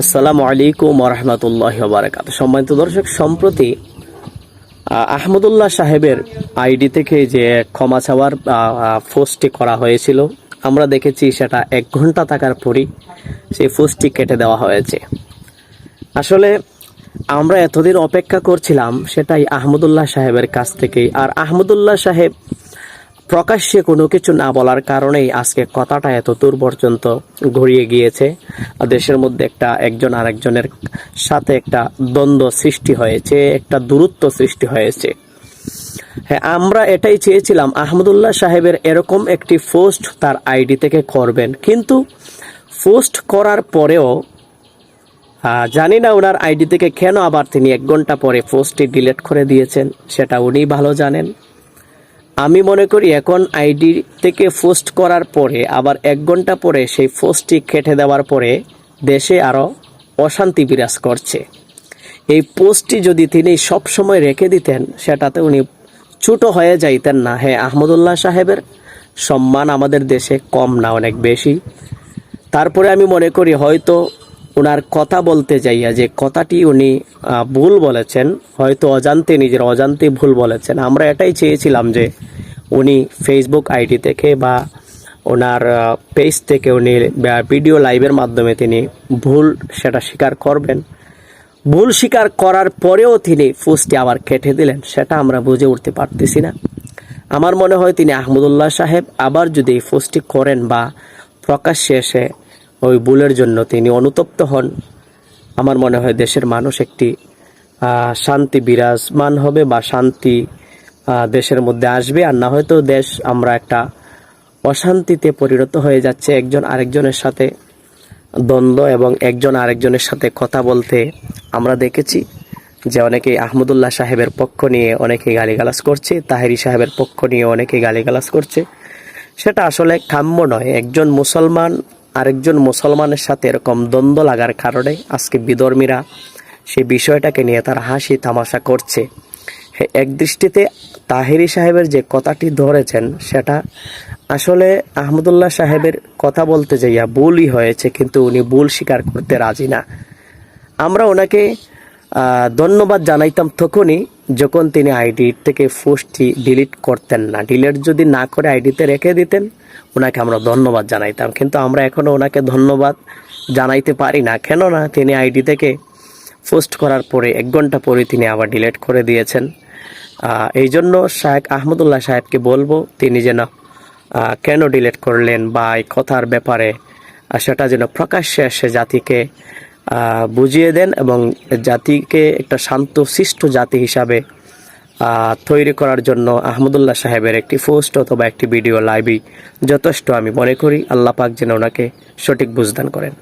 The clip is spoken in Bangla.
আসসালামু আলাইকুম রহমতুল্লাহ বারাকাত সম্মানিত দর্শক, সম্প্রতি আহমদুল্লাহ সাহেবের আইডি থেকে যে ক্ষমা চাওয়ার পোস্টটি করা হয়েছিল, আমরা দেখেছি সেটা এক ঘণ্টা থাকার পরই সেই পোস্টটি কেটে দেওয়া হয়েছে। আসলে, আমরা এতদিন অপেক্ষা করছিলাম, সেটাই আহমদুল্লাহ সাহেবের কাছ থেকেই। আর আহমদুল্লাহ সাহেব প্রকাশ্যে কোনো কিছু না বলার কারণেই আজকে কথাটা এত দূর পর্যন্ত ঘুরিয়ে গিয়েছে। দেশের মধ্যে একটা একজন আরেকজনের সাথে একটা দ্বন্দ্ব সৃষ্টি হয়েছে, একটা দূরত্ব সৃষ্টি হয়েছে। হ্যাঁ আমরা এটাই চেয়েছিলাম, আহমদুল্লাহ সাহেবের এরকম একটি পোস্ট তার আইডি থেকে করবেন। কিন্তু পোস্ট করার পরেও জানি না ওনার আইডি থেকে কেন আবার তিনি এক ঘণ্টা পরে পোস্টটি ডিলিট করে দিয়েছেন, সেটা উনি ভালো জানেন। আমি মনে করি এখন আইডি থেকে পোস্ট করার পরে, আবার এক ঘণ্টা পরে সেই পোস্টটি কেটে দেওয়ার পরে দেশে আরও অশান্তি বিরাজ করছে। এই পোস্টটি যদি তিনি সব সময় রেখে দিতেন, সেটাতে উনি ছোটো হয়ে যাইতেন না। হ্যাঁ আহমদুল্লাহ সাহেবের সম্মান আমাদের দেশে কম না, অনেক বেশি। তারপরে আমি মনে করি হয়তো ওনার কথা বলতে যাইয়া যে কথাটি উনি ভুল বলেছেন, হয়তো অজান্তে নিজের অজান্তে ভুল বলেছেন। আমরা এটাই চেয়েছিলাম যে উনি ফেসবুক আইডি থেকে বা ওনার পেজ থেকে উনি ভিডিও লাইভের মাধ্যমে তিনি ভুল সেটা স্বীকার করবেন। ভুল স্বীকার করার পরেও তিনি পোস্টটি আবার কেটে দিলেন, সেটা আমরা বুঝে উঠতে পারতেছি না। আমার মনে হয় তিনি আহমদুল্লাহ সাহেব আবার যদি এই পোস্টটি করেন বা প্রকাশ্যে এসে ওই ভুলের জন্য তিনি অনুতপ্ত হন। আমার মনে হয় দেশের মানুষ একটি শান্তি বিরাজমান হবে বা শান্তি দেশের মধ্যে আসবে। আর না হয়তো দেশ আমরা একটা অশান্তিতে পরিণত হয়ে যাচ্ছে। একজন আরেকজনের সাথে দ্বন্দ্ব এবং একজন আরেকজনের সাথে কথা বলতে আমরা দেখেছি যে অনেকে আহমদুল্লাহ সাহেবের পক্ষ নিয়ে অনেকে গালিগালাজ করছে, তাহেরি সাহেবের পক্ষ নিয়ে অনেকে গালিগালাজ করছে। সেটা আসলে কাম্য নয়। একজন মুসলমান আরেকজন মুসলমানের সাথে এরকম দ্বন্দ্ব লাগার কারণে আজকে বিধর্মীরা সেই বিষয়টাকে নিয়ে তার হাসি তামাশা করছে। এক দৃষ্টিতে তাহেরি সাহেবের যে কথাটি ধরেছেন, সেটা আসলে আহমদুল্লাহ সাহেবের কথা বলতে যাইয়া ভুলই হয়েছে, কিন্তু উনি ভুল স্বীকার করতে রাজি না। আমরা ওনাকে ধন্যবাদ জানাইতাম তখনই যখন তিনি আইডি থেকে পোস্টটি ডিলিট করতেন না, ডিলিট যদি না করে আইডিতে রেখে দিতেন, ওনাকে আমরা ধন্যবাদ জানাইতাম। কিন্তু আমরা এখনও ওনাকে ধন্যবাদ জানাইতে পারি না। কেননা তিনি আইডি থেকে পোস্ট করার পরে এক ঘণ্টা পরে তিনি আবার ডিলিট করে দিয়েছেন। এই জন্য শাহেক আহমদুল্লাহ সাহেবকে বলব, তিনি যেন কেন ডিলিট করলেন বা এই কথার ব্যাপারে সেটা যেন প্রকাশ্যে এসে জাতিকে বুঝিয়ে দেন এবং জাতিকে একটা শান্ত শিষ্ট জাতি হিসাবে তৈরি করার জন্য আহমদুল্লাহ সাহেবের একটি পোস্ট অথবা একটি ভিডিও লাইভই যথেষ্ট আমি মনে করি। আল্লাহ পাক যেন ওনাকে সঠিক বুঝদান করেন।